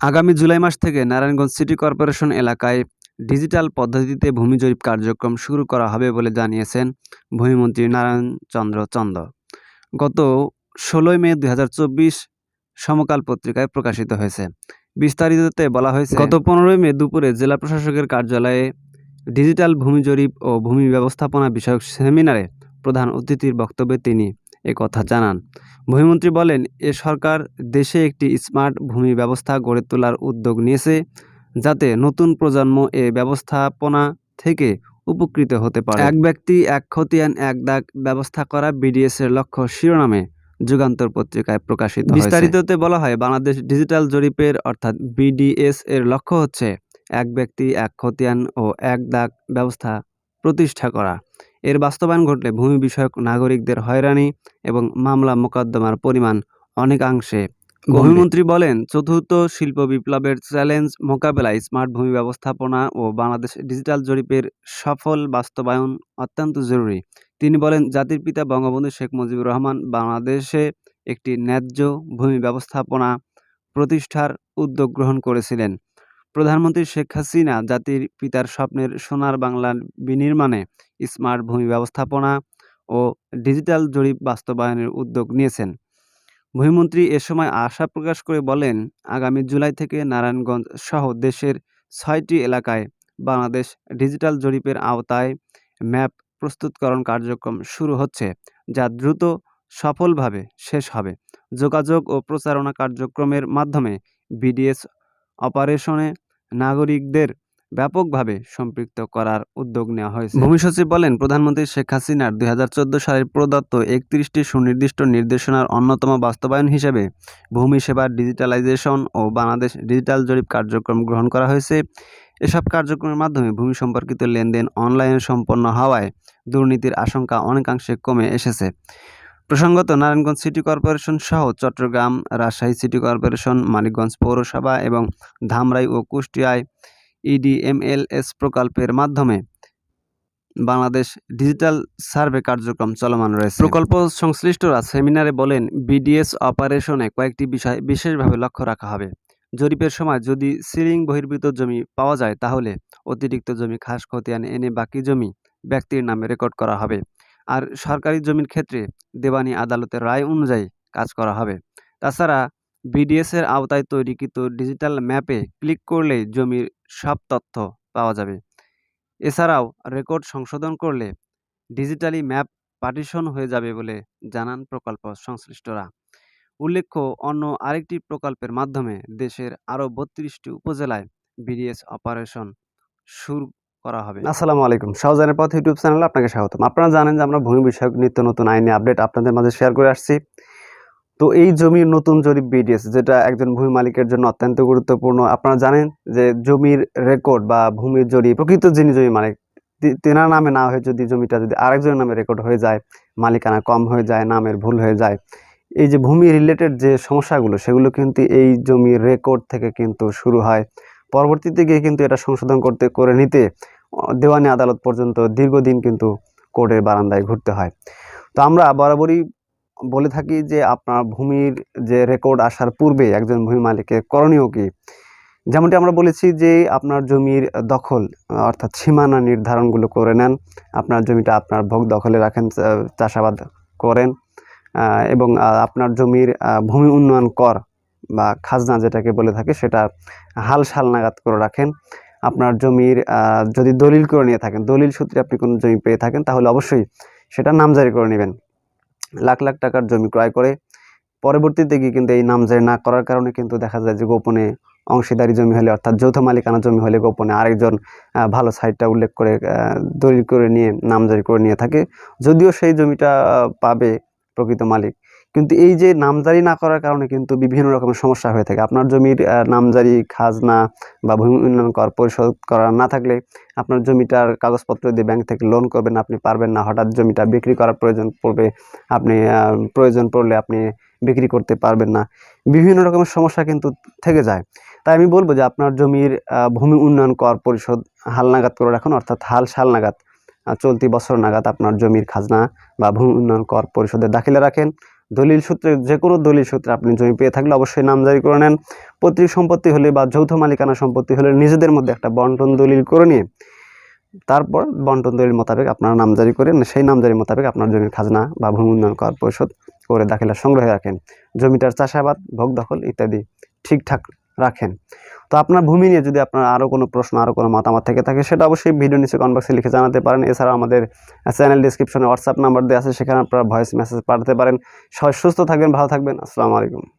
আগামী জুলাই মাস থেকে নারায়ণগঞ্জ সিটি কর্পোরেশন এলাকায় ডিজিটাল পদ্ধতিতে ভূমি জরিপ কার্যক্রম শুরু করা হবে বলে জানিয়েছেন ভূমিমন্ত্রী নারায়ণ চন্দ্র। চন্দ গত ষোলোই মে দু হাজার চব্বিশ সমকাল পত্রিকায় প্রকাশিত হয়েছে। বিস্তারিততে বলা হয়েছে, গত পনেরোই মে দুপুরে জেলা প্রশাসকের কার্যালয়ে ডিজিটাল ভূমি জরিপ ও ভূমি ব্যবস্থাপনা বিষয়ক সেমিনারে প্রধান অতিথির বক্তব্যে তিনি কথা জানান। ভূমিমন্ত্রী বলেন এ সরকার দেশে একটি স্মার্ট ভূমি ব্যবস্থা গড়ে তোলার উদ্যোগ নিয়েছে যাতে নতুন প্রজন্ম এ ব্যবস্থাপনা থেকে উপকৃত হতে পারে। এক ব্যক্তি এক খতিয়ান এক দাগ ব্যবস্থা করা বিডিএস এর লক্ষ্য শিরোনামে যুগান্তর পত্রিকায় প্রকাশিত বিস্তারিততে বলা হয় বাংলাদেশ ডিজিটাল জরিপের অর্থাৎ বিডিএস এর লক্ষ্য হচ্ছে এক ব্যক্তি এক খতিয়ান ও এক দাগ ব্যবস্থা প্রতিষ্ঠা করা। এর বাস্তবায়ন ঘটলে ভূমি বিষয়ক নাগরিকদের হয়রানি এবং মামলা মোকদ্দমার পরিমাণ অনেকাংশে ভূমিমন্ত্রী বলেন, চতুর্থ শিল্প বিপ্লবের চ্যালেঞ্জ মোকাবেলায় স্মার্ট ভূমি ব্যবস্থাপনা ও বাংলাদেশ ডিজিটাল জরিপের সফল বাস্তবায়ন অত্যন্ত জরুরি। তিনি বলেন, জাতির পিতা বঙ্গবন্ধু শেখ মুজিবুর রহমান বাংলাদেশে একটি ন্যায্য ভূমি ব্যবস্থাপনা প্রতিষ্ঠার উদ্যোগ গ্রহণ করেছিলেন। প্রধানমন্ত্রী শেখ হাসিনা জাতির পিতার স্বপ্নের সোনার বাংলা বিনির্মাণে স্মার্ট ভূমি ব্যবস্থাপনা ও ডিজিটাল জরিপ বাস্তবায়নের উদ্যোগ নিয়েছেন। ভূমিমন্ত্রী এ সময় আশা প্রকাশ করে বলেন, আগামী জুলাই থেকে নারায়ণগঞ্জ সহ দেশের ছয়টি এলাকায় বাংলাদেশ ডিজিটাল জরিপের আওতায় ম্যাপ প্রস্তুতকরণ কার্যক্রম শুরু হচ্ছে, যা দ্রুত সফলভাবে শেষ হবে। যোগাযোগ ও প্রচারণা কার্যক্রমের মাধ্যমে বিডিএস অপারেশনে নাগরিকদের ব্যাপকভাবে সম্পৃক্ত করার উদ্যোগ নেওয়া হয়েছে। ভূমি সচিব বলেন, প্রধানমন্ত্রী শেখ হাসিনার দুই সালের প্রদত্ত একত্রিশটি সুনির্দিষ্ট নির্দেশনার অন্যতম বাস্তবায়ন হিসেবে ভূমি সেবার ডিজিটালাইজেশন ও বাংলাদেশ ডিজিটাল জরিপ কার্যক্রম গ্রহণ করা হয়েছে। এসব কার্যক্রমের মাধ্যমে ভূমি সম্পর্কিত লেনদেন অনলাইনে সম্পন্ন হওয়ায় দুর্নীতির আশঙ্কা অনেকাংশে কমে এসেছে। প্রসঙ্গত নারায়ণগঞ্জ সিটি কর্পোরেশন সহ চট্টগ্রাম, রাজশাহী সিটি কর্পোরেশন, মানিকগঞ্জ পৌরসভা এবং ধামরাই ও কুষ্টিয়ায় ইডিএমএলএস প্রকল্পের মাধ্যমে বাংলাদেশ ডিজিটাল সার্ভে কার্যক্রম চলমান রয়েছে। প্রকল্প সংশ্লিষ্টরা সেমিনারে বলেন, বিডিএস অপারেশনে কয়েকটি বিষয় বিশেষভাবে লক্ষ্য রাখা হবে। জরিপের সময় যদি সিলিং বহির্ভূত জমি পাওয়া যায়, তাহলে অতিরিক্ত জমি খাস খতিয়ান এনে বাকি জমি ব্যক্তির নামে রেকর্ড করা হবে। আর সরকারি জমির ক্ষেত্রে দেবানি আদালতের রায় অনুযায়ী কাজ করা হবে। তাছাড়া বিডিএসের আওতায় তৈরিকৃত ডিজিটাল ম্যাপে ক্লিক করলেই জমির সব তথ্য পাওয়া যাবে। এছাড়াও রেকর্ড সংশোধন করলে ডিজিটালি ম্যাপ পার্টিশন হয়ে যাবে বলে জানান প্রকল্প সংশ্লিষ্টরা। উল্লেখ্য, অন্য আরেকটি প্রকল্পের মাধ্যমে দেশের আরও বত্রিশটি উপজেলায় বিডিএস অপারেশন শুরু করা হবে। আসসালামু আলাইকুম। শাহজাহানের পথ ইউটিউব চ্যানেলে আপনাকে স্বাগতম। আপনারা জানেন যে আমরা ভূমি বিষয়ক নিত্য নতুন আইনি আপডেট আপনাদের মাঝে শেয়ার করে আসছি। তো এই জমির নতুন জরিপ বিডিএস যেটা একজন ভূমি মালিকের জন্য অত্যন্ত গুরুত্বপূর্ণ। আপনারা জানেন যে জমির রেকর্ড বা ভূমির জরিপ, প্রকৃত যিনি জমি মালিক তেনার নামে না হয়ে যদি জমিটা যদি আরেকজনের নামে রেকর্ড হয়ে যায়, মালিকানা কম হয়ে যায়, নামের ভুল হয়ে যায়, এই যে ভূমি রিলেটেড যে সমস্যাগুলো, সেগুলো কিন্তু এই জমির রেকর্ড থেকে কিন্তু শুরু হয়। পরবর্তীতে গিয়ে কিন্তু এটা সংশোধন করতে, করে নিতে দেওয়ানি আদালত পর্যন্ত দীর্ঘদিন কিন্তু কোর্টের বারান্দায় ঘুরতে হয়। তো আমরা বরাবরই বলে থাকি যে, আপনার ভূমির যে রেকর্ড আসার পূর্বে একজন ভূমি মালিকের করণীয় কি? যেমনটি আমরা বলেছি যে, আপনার জমির দখল, অর্থাৎ সীমানা নির্ধারণগুলো করে নেন। আপনার জমিটা আপনার ভোগ দখলে রাখেন চাষাবাদ করেন এবং আপনার জমির ভূমি উন্নয়ন কর বা খাজনা যেটাকে বলে থাকে, সেটা হাল সাল নাগাদ করে রাখেন। আপনার জমির যদি দলিল করে নিয়ে থাকেন, দলিল সূত্রে আপনি কোনো জমি পেয়ে থাকেন, তাহলে অবশ্যই সেটা নামজারি করে নেবেন। লাখ লাখ টাকার জমি ক্রয় করে পরবর্তীতে গিয়ে কিন্তু এই নামজারি না করার কারণে কিন্তু দেখা যায় যে গোপনে অংশীদারি জমি হলে, অর্থাৎ যৌথ মালিকানা জমি হলে গোপনে আরেকজন ভালো সাইটটা উল্লেখ করে দলিল করে নিয়ে, নামজারি করে নিয়ে থাকে। যদিও সেই জমিটা পাবে প্রকৃত মালিক। কিন্তু এই যে নামজারি না করার কারণে কিন্তু বিভিন্ন রকমের সমস্যা হয়ে থাকে। আপনার জমির নামজারি, খাজনা বা ভূমি উন্নয়ন কর পরিশোধ করা না থাকলে আপনার জমিটার কাগজপত্র দিয়ে ব্যাংক থেকে লোন করবেন, আপনি পারবেন না। হঠাৎ জমিটা বিক্রি করার প্রয়োজন পড়বে, আপনি প্রয়োজন পড়লে আপনি বিক্রি করতে পারবেন না। বিভিন্ন রকমের সমস্যা কিন্তু থেকে যায়। তাই আমি বলব যে আপনার জমির ভূমি উন্নয়ন কর পরিশোধ হালনাগাদ করে রাখুন, অর্থাৎ হাল সাল নাগাদ চলতি বছর নাগাদ আপনার জমির খাজনা বা ভূমি উন্নয়ন কর পরিশোধের দাখিলে রাখেন। দলিল সূত্রে, যে কোনো দলিল সূত্রে আপনি জমি পেয়ে থাকলে অবশ্যই নামজারি করে নেন। পৈতৃক সম্পত্তি হলে বা যৌথ মালিকানা সম্পত্তি হলে নিজেদের মধ্যে একটা বন্টন দলিল করে নিয়ে, তারপর বন্টন দলিল মোতাবেক আপনারা নামজারি করে সেই নামজারি মোতাবেক আপনার জমির খাজনা বা ভূমি উন্নয়ন কর পরিশোধ করে দাখিলা সংগ্রহে রাখেন। জমিটার চাষাবাদ, ভোগ দখল ইত্যাদি ঠিকঠাক রাখেন। তো আপনার ভূমি নিয়ে যদি আপনার আরও কোনো প্রশ্ন আরও কোনো মতামত থেকে থাকে, সেটা অবশ্যই ভিডিও নিচে কমেন্ট বক্সে লিখে জানাতে পারেন। এছাড়া আমাদের চ্যানেল ডিসক্রিপশনে হোয়াটসঅ্যাপ নাম্বার দেওয়া আছে, সেখানে আপনারা ভয়েস মেসেজ পাঠাতে পারেন। সুস্থ থাকবেন, ভালো থাকবেন। আসসালামু আলাইকুম।